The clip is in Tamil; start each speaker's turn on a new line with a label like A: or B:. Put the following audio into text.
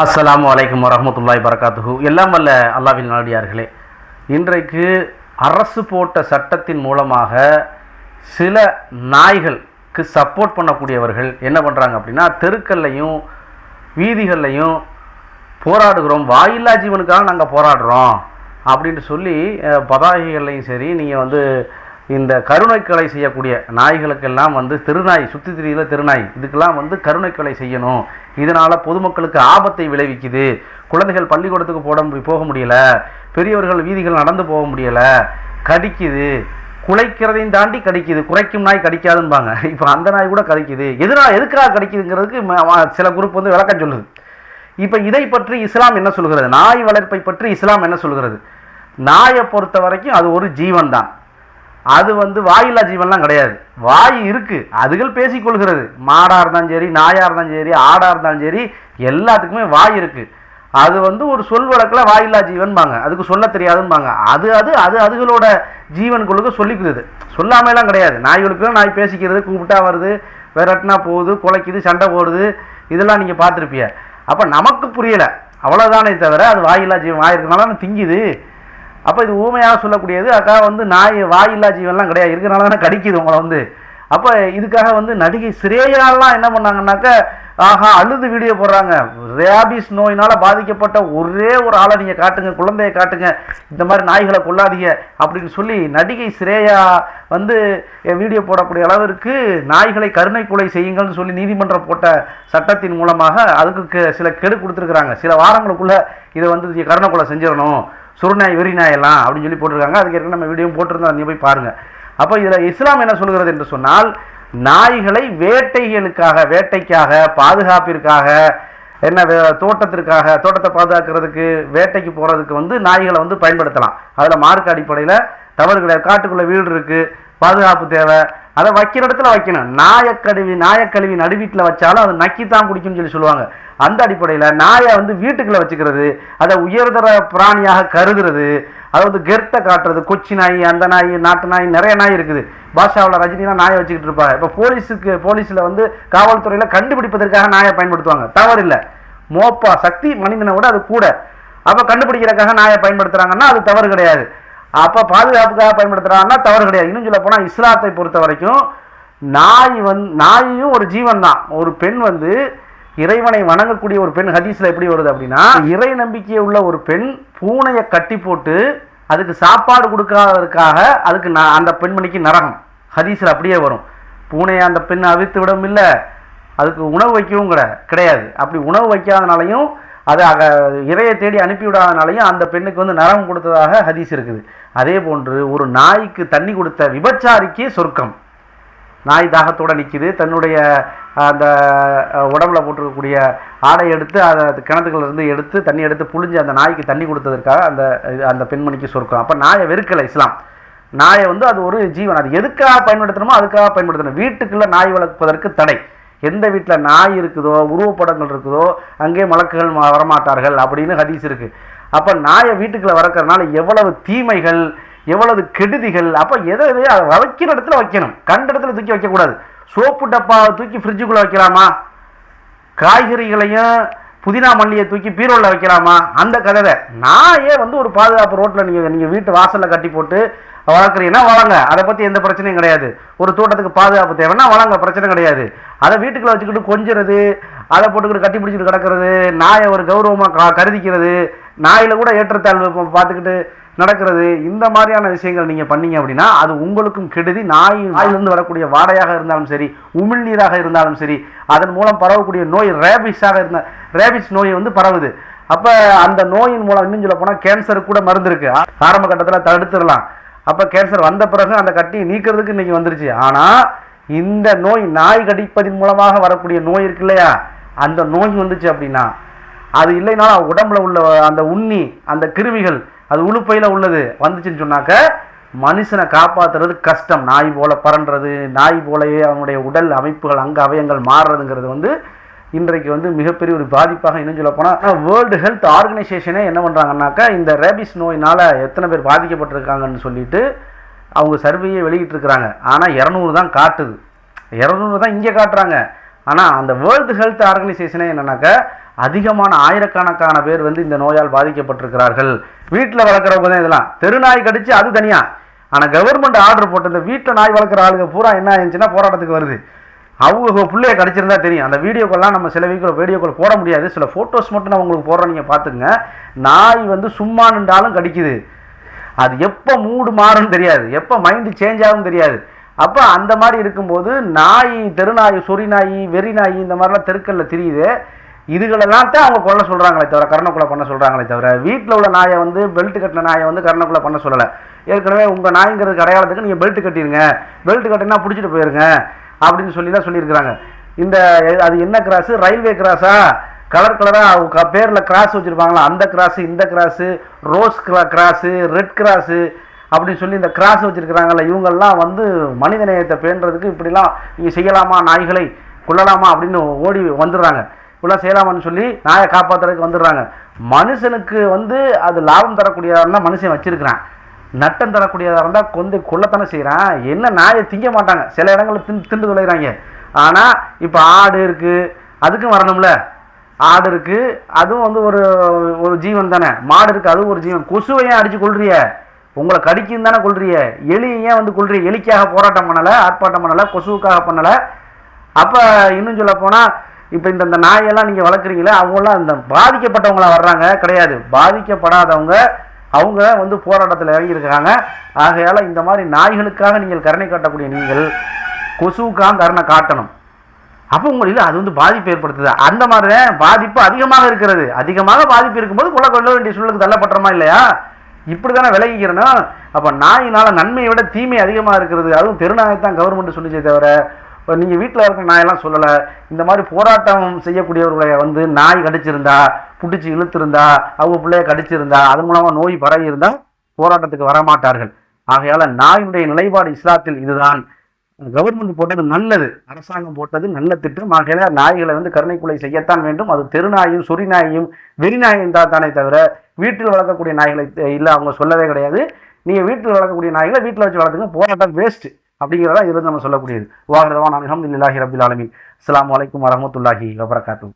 A: அஸ்ஸலாமு வலைக்கம் வரமத்துல்லாய் வரகாத்துஹு எல்லாம் வல்ல அல்லாவின் நாடியார்களே இன்றைக்கு அரசு போட்ட சட்டத்தின் மூலமாக சில நாய்களுக்கு சப்போர்ட் பண்ணக்கூடியவர்கள் என்ன பண்ணுறாங்க அப்படின்னா தெருக்கள்லையும் வீதிகள்லையும் போராடுகிறோம். வாயில்லா ஜீவனுக்காக நாங்கள் போராடுறோம். அப்படின்ட்டு சொல்லி பதாகைகள்லையும் சரி நீங்கள் வந்து இந்த கருணைக்கலை செய்யக்கூடிய நாய்களுக்கெல்லாம் வந்து திருநாய் சுற்றி திரியில திருநாய் இதுக்கெல்லாம் வந்து கருணைக்கலை செய்யணும். இதனால் பொதுமக்களுக்கு ஆபத்தை விளைவிக்குது. குழந்தைகள் பள்ளிக்கூடத்துக்கு போட முடி- போக முடியல. பெரியவர்கள் வீதிகள் நடந்து போக முடியல. கடிக்குது. குலைக்கிறதையும் தாண்டி கடிக்குது. குறைக்கும் நாய் கடிக்காதுன்பாங்க இப்போ அந்த நாய் கூட கடிக்குது. எதனால் எதுக்காக கடிக்குதுங்கிறதுக்கு சில குரூப் வந்து விளக்கம் சொல்லுது. இப்போ இதை பற்றி இஸ்லாம் என்ன சொல்கிறது? நாய் வளர்ப்பை பற்றி இஸ்லாம் என்ன சொல்கிறது? நாயை பொறுத்த வரைக்கும் அது ஒரு ஜீவன் தான் அது வந்து வாயில்லா ஜீவன்லாம் கிடையாது. வாய் இருக்கு அதுகள் பேசிக்கொள்கிறது. மாடா இருந்தாலும் சரி நாயா இருந்தாலும் சரி ஆடா இருந்தாலும் சரி எல்லாத்துக்குமே வாய் இருக்கு. அது வந்து ஒரு சொல் வழக்கில் வாயில்லா ஜீவன்பாங்க. அதுக்கு சொல்ல தெரியாதுன்பாங்க. அது அது அது அதுகளோட ஜீவன்களுக்கு சொல்லிக்கிறது சொல்லாமலாம் கிடையாது. நாய்களுக்கெல்லாம் நாய் பேசிக்கிறது கூப்பிட்டா வருது விரட்டினா போகுது குலைக்குது சண்டை போடுது. இதெல்லாம் நீங்கள் பார்த்துருப்பீங்க. அப்போ நமக்கு புரியலை. அவ்வளோதானே தவிர அது வாயில்லா ஜீவன் வாயிருக்கனால அது திங்குது. அப்போ இது ஊமையாக சொல்லக்கூடியது அக்கா வந்து நாய் வாயில்லா ஜீவன்லாம் கிடையாது. இருக்கிறனால தானே கடிக்குது உங்களை வந்து. அப்போ இதுக்காக வந்து நடிகை சிரேயாலாம் என்ன பண்ணாங்கன்னாக்க ஆஹா அழுது வீடியோ போடுறாங்க. ரேபிஸ் நோயினால் பாதிக்கப்பட்ட ஒரே ஒரு ஆளை நீங்கள் காட்டுங்க குழந்தையை காட்டுங்க. இந்த மாதிரி நாய்களை கொள்ளாதீங்க அப்படின்னு சொல்லி நடிகை சிரேயா வந்து வீடியோ போடக்கூடிய அளவிற்கு நாய்களை கருணை கொலை செய்யுங்கள்னு சொல்லி நீதிமன்றம் போட்ட சட்டத்தின் மூலமாக அதுக்கு கெ- சில கெடு கொடுத்துருக்குறாங்க. சில வாரங்களுக்குள்ளே இதை வந்து கருணை கொலை செஞ்சிடணும். சுருநாய் வெறிநாயெல்லாம் அப்படின்னு சொல்லி போட்டிருக்காங்க. அதுக்கு ஏற்கனவே நம்ம வீடியோ போட்டிருந்தோம். நீங்கள் போய் பாருங்க. அப்போ இதில் இஸ்லாம் என்ன சொல்கிறது என்று சொன்னால் நாய்களை வேட்டைகளுக்காக வேட்டைக்காக பாதுகாப்பிற்காக என்ன வே- தோட்டத்திற்காக தோட்டத்தை பாதுகாக்கிறதுக்கு வேட்டைக்கு போகிறதுக்கு வந்து நாய்களை வந்து பயன்படுத்தலாம். அதில் மார்க் அடிப்படையில் தவறு கிடையாது காட்டுக்குள்ளே வீடு இருக்குது பாதுகாப்பு தேவை. அதை வைக்கிற இடத்துல வைக்கணும். நாயக்கழுவி நாயக்கழுவி நடுவீட்டில் வச்சாலும் அது நக்கித்தான் குடிக்கும்னு சொல்லி சொல்லுவாங்க. அந்த அடிப்படையில் நாயை வந்து வீட்டுக்குள்ளே வச்சுக்கிறது அதை உயர்தர பிராணியாக கருதுறது அதை வந்து கெர்த்தை காட்டுறது கொச்சி நாய் அந்த நாய் நாட்டு நாய் நிறைய நாய் இருக்குது. பாஷாவில் ரஜினிலாம் நாயை வச்சுக்கிட்டு இருப்பாங்க இப்போ போலீஸுக்கு போலீஸில் வந்து காவல்துறையில் கண்டுபிடிப்பதற்காக நாயை பயன்படுத்துவாங்க. தவறில்லை. மோப்பா சக்தி மனிதனை விட அது கூட. அப்போ கண்டுபிடிக்கிறதுக்காக நாயை பயன்படுத்துகிறாங்கன்னா அது தவறு கிடையாது. அப்போ பாதுகாப்புக்காக பயன்படுத்துகிறான்னா தவறு கிடையாது. இன்னும் சொல்ல போனால் இஸ்லாத்தை பொறுத்த வரைக்கும் நாய் வந் நாயும் ஒரு ஜீவன் தான். ஒரு பெண் வந்து இறைவனை வணங்கக்கூடிய ஒரு பெண் ஹதீஸ்ல எப்படி வருது அப்படின்னா இறை நம்பிக்கையை உள்ள ஒரு பெண் பூனையை கட்டி போட்டு அதுக்கு சாப்பாடு கொடுக்காததற்காக அதுக்கு ந- அந்த பெண்மணிக்கு நரகம். ஹதீஸ்ல அப்படியே வரும். பூனையை அந்த பெண் அவித்து விடவும் இல்லை. அதுக்கு உணவு வைக்கவும் கிடையாது. அப்படி உணவு வைக்காதனாலையும் அதை அக இறையை தேடி அனுப்பிவிடாதனாலையும் அந்த பெண்ணுக்கு வந்து நரகம் கொடுத்ததாக ஹதீஸ் இருக்குது. அதே போன்று ஒரு நாய்க்கு தண்ணி கொடுத்த விபச்சாரிக்கு சொர்க்கம். நாய் தாகத்தோட நிற்கிது தன்னுடைய அந்த உடம்புல போட்டிருக்கக்கூடிய ஆடை எடுத்து அதை கிணத்துக்குள்ளேருந்து எடுத்து தண்ணி எடுத்து புழிஞ்சு அந்த நாய்க்கு தண்ணி கொடுத்ததற்காக அந்த அந்த பெண்மணிக்கு சொர்க்கம். அப்போ நாயை வெறுக்கலை இஸ்லாம். நாயை வந்து அது ஒரு ஜீவன். அது எதுக்காக பயன்படுத்தணுமோ அதுக்காக பயன்படுத்தணும். வீட்டுக்குள்ளே நாய் வளர்ப்பதற்கு தடை. எந்த வீட்டில் நாய் இருக்குதோ உருவப்படங்கள் இருக்குதோ அங்கே மலக்குகள் வரமாட்டார்கள் அப்படின்னு ஹதீஸ் இருக்கு. அப்போ நாயை வீட்டுக்குள்ளே வளர்க்குறதுனால எவ்வளவு தீமைகள் எவ்வளவு கெடுதிகள் அப்போ எதை எதையோ அதை வைக்கிற இடத்துல வைக்கணும். கண்ட இடத்துல தூக்கி வைக்கக்கூடாது. சோப்பு டப்பாவை தூக்கி ஃப்ரிட்ஜுக்குள்ளே வைக்கலாமா? காய்கறிகளையும் புதினா மல்லியை தூக்கி பீரோலில் வைக்கலாமா? அந்த கதை நாயே வந்து ஒரு பாதுகாப்பு ரோட்டில் நீங்கள் நீங்கள் வீட்டு வாசலில் கட்டி போட்டு வளர்க்குறீங்கன்னா வளங்க. அதை பற்றி எந்த பிரச்சனையும் கிடையாது. ஒரு தோட்டத்துக்கு பாதுகாப்பு தேவைன்னா வளங்க பிரச்சனை கிடையாது. அதை வீட்டுக்குள்ள வச்சுக்கிட்டு கொஞ்சிறது அதை போட்டுக்கிட்டு கட்டி பிடிச்சிட்டு கிடக்கிறது நாயை ஒரு கௌரவமாக கருதிக்கிறது நாயில் கூட ஏற்றத்தாழ்வு பார்த்துக்கிட்டு நடக்கிறது இந்த மாதிரியான விஷயங்கள் நீங்கள் பண்ணீங்க அப்படின்னா அது உங்களுக்கும் கெடுதி நாய் நாயிலிருந்து வரக்கூடிய வாடையாக இருந்தாலும் சரி உமிழ்நீராக இருந்தாலும் சரி அதன் மூலம் பரவக்கூடிய நோய் ரேபிஸாக இருந்த ரேபிஸ் நோய் வந்து பரவுது. அப்போ அந்த நோயின் மூலம் இன்னும் சொல்ல போனால் கேன்சருக்கு கூட மருந்து இருக்கு. ஆரம்ப கட்டத்தில் தடுத்துடலாம். அப்போ கேன்சர் வந்த பிறகு அந்த கட்டியை நீக்கிறதுக்கு இன்றைக்கி வந்துருச்சு. ஆனால் இந்த நோய் நாய் கடிப்பதின் மூலமாக வரக்கூடிய நோய் இருக்கு இல்லையா? அந்த நோய் வந்துச்சு அப்படின்னா அது இல்லைனாலும் உடம்புல உள்ள அந்த உண்ணி அந்த கிருமிகள் அது உளுப்பையில் உள்ளது. வந்துச்சுன்னு சொன்னாக்க மனுஷனை காப்பாற்றுறது கஷ்டம். நாய் போல பறன்றது நாய் போலவே அவனுடைய உடல் அமைப்புகள் அங்கே அவயங்கள் மாறுறதுங்கிறது வந்து இன்றைக்கு வந்து மிகப்பெரிய ஒரு பாதிப்பாக இன்னும் சொல்ல போனால் வேர்ல்டு ஹெல்த் ஆர்கனைசேஷனே என்ன பண்ணுறாங்கன்னாக்கா இந்த ரேபிஸ் நோயினால் எத்தனை பேர் பாதிக்கப்பட்டிருக்காங்கன்னு சொல்லிட்டு அவங்க சர்வேயை வெளியிட்டிருக்கிறாங்க. ஆனால் இரநூறு தான் காட்டுது. இரநூறு தான் இங்கே காட்டுறாங்க. ஆனால் அந்த வேர்ல்டு ஹெல்த் ஆர்கனைசேஷனே என்னன்னாக்கா அதிகமான ஆயிரக்கணக்கான பேர் வந்து இந்த நோயால் பாதிக்கப்பட்டிருக்கிறார்கள். வீட்டில் வளர்க்குறவங்க தான் இதெல்லாம். தெருநாய் கடிச்சு அது தனியாக ஆனால் கவர்மெண்ட் ஆர்டர் போட்டு இந்த வீட்டில் நாய் வளர்க்குற ஆளுங்க பூரா என்ன ஆயிடுச்சுன்னா போராட்டத்துக்கு வருது. அவங்க பிள்ளைய கடிச்சிருந்தா தெரியும். அந்த வீடியோக்கெல்லாம் நம்ம சில வீக்கில் வீடியோக்கள் போட முடியாது. சில ஃபோட்டோஸ் மட்டும் நான் உங்களுக்கு போடுறோம் நீங்கள் பார்த்துங்க நாய் வந்து சும்மா நின்றாலும் கடிக்குது. அது எப்போ மூடு மாறும்னு தெரியாது. எப்போ மைண்டு சேஞ்ச் ஆகும் தெரியாது. அப்போ அந்த மாதிரி இருக்கும்போது நாய் தெருநாய் சொறி நாய் வெறி நாய் இந்த மாதிரிலாம் தெருக்கல்ல தெரியுது. இதுகளெல்லாம் தான் அவங்க கொல்ல சொல்கிறாங்களே தவிர கருணக்குள்ள பண்ண சொல்கிறாங்களே தவிர வீட்டில் உள்ள நாயை வந்து பெல்ட் கட்டின நாயை வந்து கருணக்குள்ள பண்ண சொல்லலை. ஏற்கனவே உங்கள் நாய்ங்கிறது அடையாளத்துக்கு நீங்கள் பெல்ட் கட்டிடுங்க பெல்ட் கட்டினா பிடிச்சிட்டு போயிருங்க அப்படின்னு சொல்லி தான் சொல்லியிருக்கிறாங்க. இந்த அது என்ன கிராஸு ரயில்வே கிராஸா கலர் கலராக பேரில் கிராஸ் வச்சுருப்பாங்களா? அந்த கிராஸு இந்த cross rose cross red cross அப்படின்னு சொல்லி இந்த கிராஸ் வச்சுருக்கிறாங்கல்ல இவங்கெல்லாம் வந்து மனித நேயத்தை பேணுறதுக்கு இப்படிலாம் நீங்கள் செய்யலாமா நாய்களை கொள்ளலாமா அப்படின்னு ஓடி வந்துடுறாங்க. இப்படிலாம் செய்யலாமான்னு சொல்லி நாயை காப்பாற்றுறதுக்கு வந்துடுறாங்க. மனுஷனுக்கு வந்து அது லாபம் தரக்கூடியதாக இருந்தால் மனுஷன் வச்சிருக்கிறான். நட்டம் தரக்கூடியதாக இருந்தால் கொண்டு கொள்ளத்தானே செய்கிறான் என்ன நாயை திங்க மாட்டாங்க. சில இடங்களில் தின் திண்டு தொலைகிறாங்க ஆனால் இப்போ ஆடு இருக்குது அதுக்கும் வரணும்ல. ஆடு இருக்குது அதுவும் வந்து ஒரு ஒரு ஜீவன் தானே. மாடு இருக்குது அதுவும் ஒரு ஜீவன். கொசுவையும் அடித்து கொள்றிய உங்களை கடிக்கும் தானே கொள்றிய எலி ஏன் வந்து கொள்றிய எலிக்காக போராட்டம் பண்ணலை ஆர்ப்பாட்டம் பண்ணலை கொசுவுக்காக பண்ணலை. அப்போ இன்னும் சொல்ல போனால் இப்போ இந்த இந்த நாயெல்லாம் நீங்கள் வளர்க்குறீங்களே அவங்களாம் இந்த பாதிக்கப்பட்டவங்களா வர்றாங்க கிடையாது. பாதிக்கப்படாதவங்க அவங்க வந்து போராட்டத்தில் இறங்கியிருக்கிறாங்க ஆகையால் இந்த மாதிரி நாய்களுக்காக நீங்கள் கருணை காட்டக்கூடிய நீங்கள் கொசுவுக்காக கருணை காட்டணும். அப்போ உங்களுக்கு அது வந்து பாதிப்பு ஏற்படுத்துது? அந்த மாதிரி தான் பாதிப்பு அதிகமாக இருக்கிறது. அதிகமாக பாதிப்பு இருக்கும்போது கொள்ள கொள்ள வேண்டிய சூழலுக்கு தள்ளப்பட்டுறோமா இல்லையா? இப்படி தானே விளங்கிக்கிறேன்னா அப்போ நாயினால் நன்மையை விட தீமை அதிகமாக இருக்கிறது. அதுவும் தெருநாயை தான் கவர்மெண்ட் சொல்லிச்சே தவிர இப்போ நீங்கள் வீட்டில் இருக்கிற நாயெல்லாம் சொல்லலை. இந்த மாதிரி போராட்டம் செய்யக்கூடியவர்களை வந்து நாய் கடிச்சிருந்தா பிடிச்சி இழுத்திருந்தா அவங்க பிள்ளைய கடிச்சிருந்தா அதன் மூலமாக நோய் பரவி இருந்தால் போராட்டத்துக்கு வரமாட்டார்கள். ஆகையால் நாயினுடைய நிலைப்பாடு இஸ்லாத்தில் இதுதான். கவர்மெண்ட் போட்டது நல்லது. அரசாங்கம் போட்டது நல்ல திட்டம். ஆகையில நாய்களை வந்து கருணைக்குலை செய்யத்தான் வேண்டும். அது தெருநாயும் சொறி நாயும் வெறி நாயும் தான் தானே தவிர வீட்டில் வளர்க்கக்கூடிய நாய்களை இல்லை அவங்க சொல்லவே கிடையாது. நீங்கள் வீட்டில் வளர்க்கக்கூடிய நாய்களை வீட்டில் வச்சு வளர்த்துங்க. போராட்டம் வேஸ்ட் அப்படிங்கிறதா இருந்து நம்ம சொல்லக்கூடியது. வாகிறதவா நான் அலமதுல்லாஹி ரபில் ஆலமின். அஸ்லாம் வலைக்கம் வரமத்துல்லாஹி வபரகாத்தூ